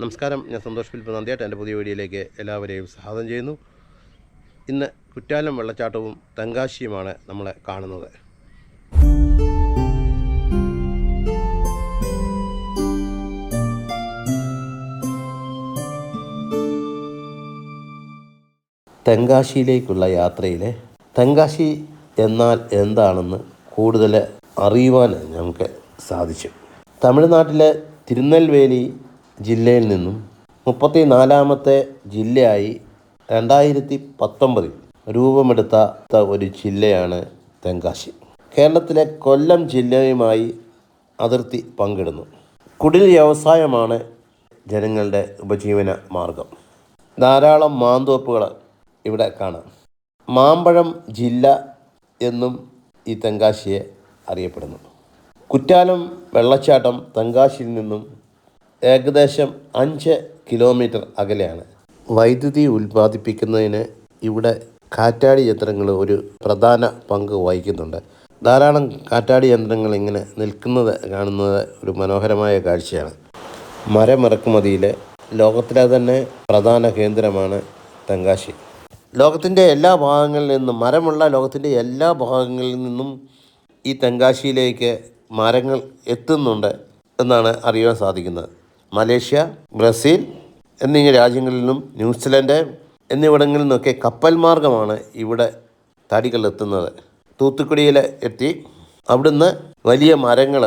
നമസ്കാരം. ഞാൻ സന്തോഷ് പിൽപ്പ് നന്ദിയായിട്ട് എന്റെ പുതിയ വീഡിയോയിലേക്ക് എല്ലാവരെയും സ്വാഗതം ചെയ്യുന്നു. ഇന്ന് കുറ്റാലം വെള്ളച്ചാട്ടവും തെങ്കാശിയുമാണ് നമ്മളെ കാണുന്നത്. തെങ്കാശിയിലേക്കുള്ള യാത്രയിലെ തെങ്കാശി എന്നാൽ എന്താണെന്ന് കൂടുതൽ അറിയുവാൻ നമുക്ക് സാധിച്ചു. തമിഴ്നാട്ടിലെ തിരുനെൽവേലി ജില്ലയിൽ നിന്നും മുപ്പത്തി നാലാമത്തെ ജില്ലയായി രണ്ടായിരത്തി പത്തൊമ്പതിൽ രൂപമെടുത്ത ഒരു ജില്ലയാണ് തെങ്കാശി. കേരളത്തിലെ കൊല്ലം ജില്ലയുമായി അതിർത്തി പങ്കിടുന്നു. കുടിൽ വ്യവസായമാണ് ജനങ്ങളുടെ ഉപജീവന മാർഗം. ധാരാളം മാന്തോപ്പുകൾ ഇവിടെ കാണാം. മാമ്പഴം ജില്ല എന്നും ഈ തെങ്കാശിയെ അറിയപ്പെടുന്നു. കുറ്റാലം വെള്ളച്ചാട്ടം തെങ്കാശിയിൽ നിന്നും ഏകദേശം അഞ്ച് കിലോമീറ്റർ അകലെയാണ്. വൈദ്യുതി ഉൽപ്പാദിപ്പിക്കുന്നതിന് ഇവിടെ കാറ്റാടി യന്ത്രങ്ങൾ ഒരു പ്രധാന പങ്ക് വഹിക്കുന്നുണ്ട്. ധാരാളം കാറ്റാടി യന്ത്രങ്ങൾ ഇങ്ങനെ നിൽക്കുന്നത് കാണുന്നത് ഒരു മനോഹരമായ കാഴ്ചയാണ്. മരമിറക്കുമതിയിലെ ലോകത്തിലെ തന്നെ പ്രധാന കേന്ദ്രമാണ് തെങ്കാശി. ലോകത്തിന്റെ എല്ലാ ഭാഗങ്ങളിൽ നിന്നും മരമുള്ള ലോകത്തിന്റെ എല്ലാ ഭാഗങ്ങളിൽ നിന്നും ഈ തെങ്കാശിയിലേക്ക് മരങ്ങൾ എത്തുന്നുണ്ട് എന്നാണ് അറിയാൻ സാധിക്കുന്നത്. മലേഷ്യ ബ്രസീൽ എന്നീ രാജ്യങ്ങളിൽ നിന്നും ന്യൂസിലൻഡ് എന്നിവിടങ്ങളിൽ നിന്നൊക്കെ കപ്പൽ മാർഗമാണ് ഇവിടെ തടികൾ എത്തുന്നത് തൂത്തുക്കുടിയിൽ എത്തി. അവിടുന്ന് വലിയ മരങ്ങൾ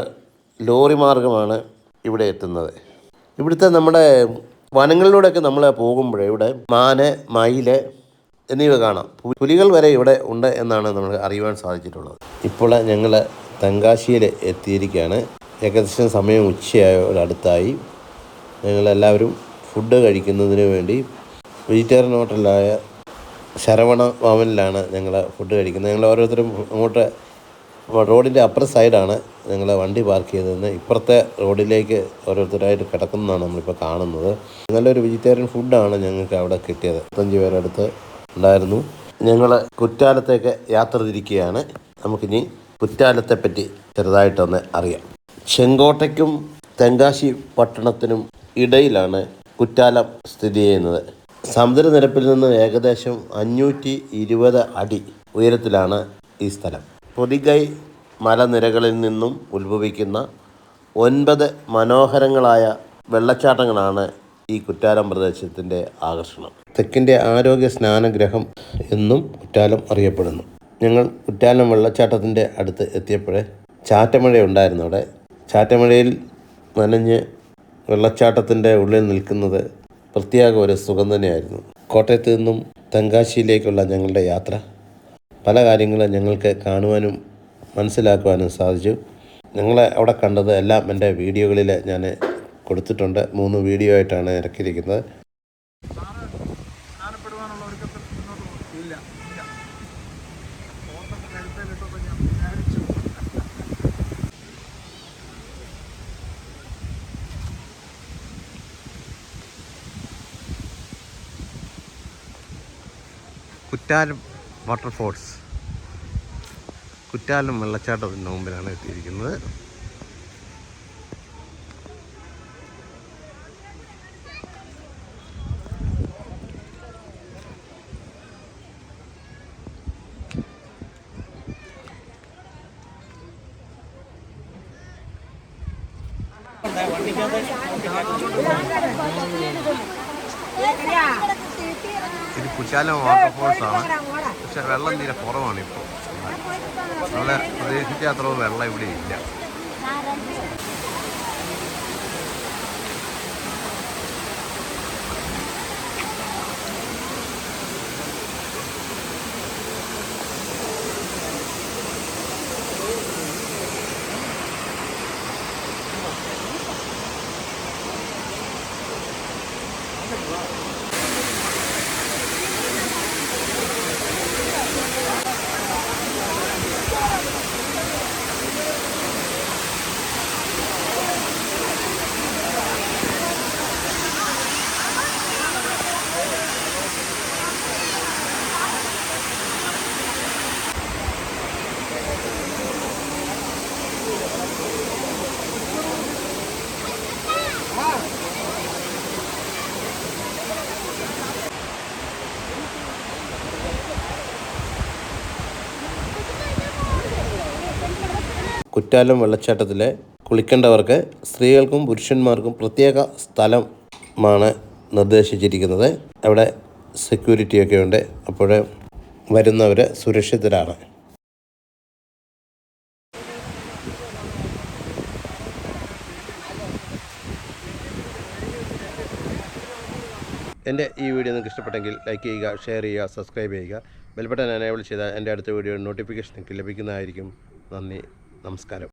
ലോറി മാർഗമാണ് ഇവിടെ എത്തുന്നത്. ഇവിടുത്തെ നമ്മുടെ വനങ്ങളിലൂടെയൊക്കെ നമ്മൾ പോകുമ്പോൾ ഇവിടെ മാന് മയിൽ എന്നിവ കാണാം. പുലികൾ വരെ ഇവിടെ ഉണ്ട് എന്നാണ് നമ്മൾ അറിയുവാൻ സാധിച്ചിട്ടുള്ളത്. ഇപ്പോൾ ഞങ്ങൾ തെങ്കാശിയിൽ എത്തിയിരിക്കുകയാണ്. ഏകദേശം സമയം ഉച്ചയോടടുത്തായി ഞങ്ങളെല്ലാവരും ഫുഡ് കഴിക്കുന്നതിന് വേണ്ടി വെജിറ്റേറിയൻ ഹോട്ടലായ ശരവണ ഭവനിലാണ് ഞങ്ങൾ ഫുഡ് കഴിക്കുന്നത്. ഞങ്ങൾ ഓരോരുത്തരും അങ്ങോട്ട് റോഡിന്റെ അപ്പുറ സൈഡാണ് ഞങ്ങൾ വണ്ടി പാർക്ക് ചെയ്തതെന്ന് ഇപ്പുറത്തെ റോഡിലേക്ക് ഓരോരുത്തരായിട്ട് കിടക്കുന്നതാണ് നമ്മളിപ്പോൾ കാണുന്നത്. നല്ലൊരു വെജിറ്റേറിയൻ ഫുഡാണ് ഞങ്ങൾക്ക് അവിടെ കിട്ടിയത്. പത്തഞ്ച് പേരടുത്ത് ഉണ്ടായിരുന്നു. ഞങ്ങൾ കുറ്റാലത്തേക്ക് യാത്ര തിരിക്കുകയാണ്. നമുക്കിനി കുറ്റാലത്തെ പറ്റി ചെറുതായിട്ടൊന്ന് അറിയാം. ചെങ്കോട്ടയ്ക്കും തെങ്കാശി പട്ടണത്തിനും ഇടയിലാണ് കുറ്റാലം സ്ഥിതി ചെയ്യുന്നത്. സമുദ്രനിരപ്പിൽ നിന്ന് ഏകദേശം അഞ്ഞൂറ്റി ഇരുപത് അടി ഉയരത്തിലാണ് ഈ സ്ഥലം. പൊതിഗൈ മലനിരകളിൽ നിന്നും ഉത്ഭവിക്കുന്ന ഒൻപത് മനോഹരങ്ങളായ വെള്ളച്ചാട്ടങ്ങളാണ് ഈ കുറ്റാലം പ്രദേശത്തിന്റെ ആകർഷണം. തെക്കിന്റെ ആരോഗ്യ സ്നാനഗ്രഹം എന്നും കുറ്റാലം അറിയപ്പെടുന്നു. ഞങ്ങൾ കുറ്റാലം വെള്ളച്ചാട്ടത്തിന്റെ അടുത്ത് എത്തിയപ്പോഴേ ചാറ്റമഴ ഉണ്ടായിരുന്നു അവിടെ ചാറ്റമഴയിൽ നനഞ്ഞ് വെള്ളച്ചാട്ടത്തിന്റെ ഉള്ളിൽ നിൽക്കുന്നത് പ്രത്യേക ഒരു സുഖം തന്നെയായിരുന്നു. കോട്ടയത്ത് നിന്നും തെങ്കാശിയിലേക്കുള്ള ഞങ്ങളുടെ യാത്ര. പല കാര്യങ്ങളും ഞങ്ങൾക്ക് കാണുവാനും മനസ്സിലാക്കുവാനും സാധിച്ചു. ഞങ്ങളെ അവിടെ കണ്ടത് എല്ലാം എന്റെ വീഡിയോകളിൽ ഞാൻ കൊടുത്തിട്ടുണ്ട്. മൂന്ന് വീഡിയോ ആയിട്ടാണ് ഇറക്കിയിരിക്കുന്നത്. കുറ്റാലം വാട്ടർഫോൾസ് കുറ്റാലം വെള്ളച്ചാട്ടത്തിന്റെ മുമ്പിലാണ് എത്തിയിരിക്കുന്നത് ഇത് കുറ്റാലം വാട്ടർഫോൾസ് ആണ്. പക്ഷെ വെള്ളം തീരെ കുറവാണ് ഇപ്പോൾ നമ്മളെ പ്രതീക്ഷിച്ച അത്ര വെള്ളം ഇവിടെ ഇല്ല. കുറ്റാലം വെള്ളച്ചാട്ടത്തിലെ കുളിക്കേണ്ടവർക്ക് സ്ത്രീകൾക്കും പുരുഷന്മാർക്കും പ്രത്യേക സ്ഥലമാണ് നിർദ്ദേശിച്ചിരിക്കുന്നത്. അവിടെ സെക്യൂരിറ്റിയൊക്കെ ഉണ്ട്. അപ്പോൾ വരുന്നവർ സുരക്ഷിതരാണ്. എന്റെ ഈ വീഡിയോ നിങ്ങൾക്ക് ഇഷ്ടപ്പെട്ടെങ്കിൽ ലൈക്ക് ചെയ്യുക ഷെയർ ചെയ്യുക സബ്സ്ക്രൈബ് ചെയ്യുക. ബെൽബട്ടൺ എനേബിൾ ചെയ്താൽ എന്റെ അടുത്ത വീഡിയോ നോട്ടിഫിക്കേഷൻ നിങ്ങൾക്ക് ലഭിക്കുന്നതായിരിക്കും. നന്ദി. നമസ്കാരം.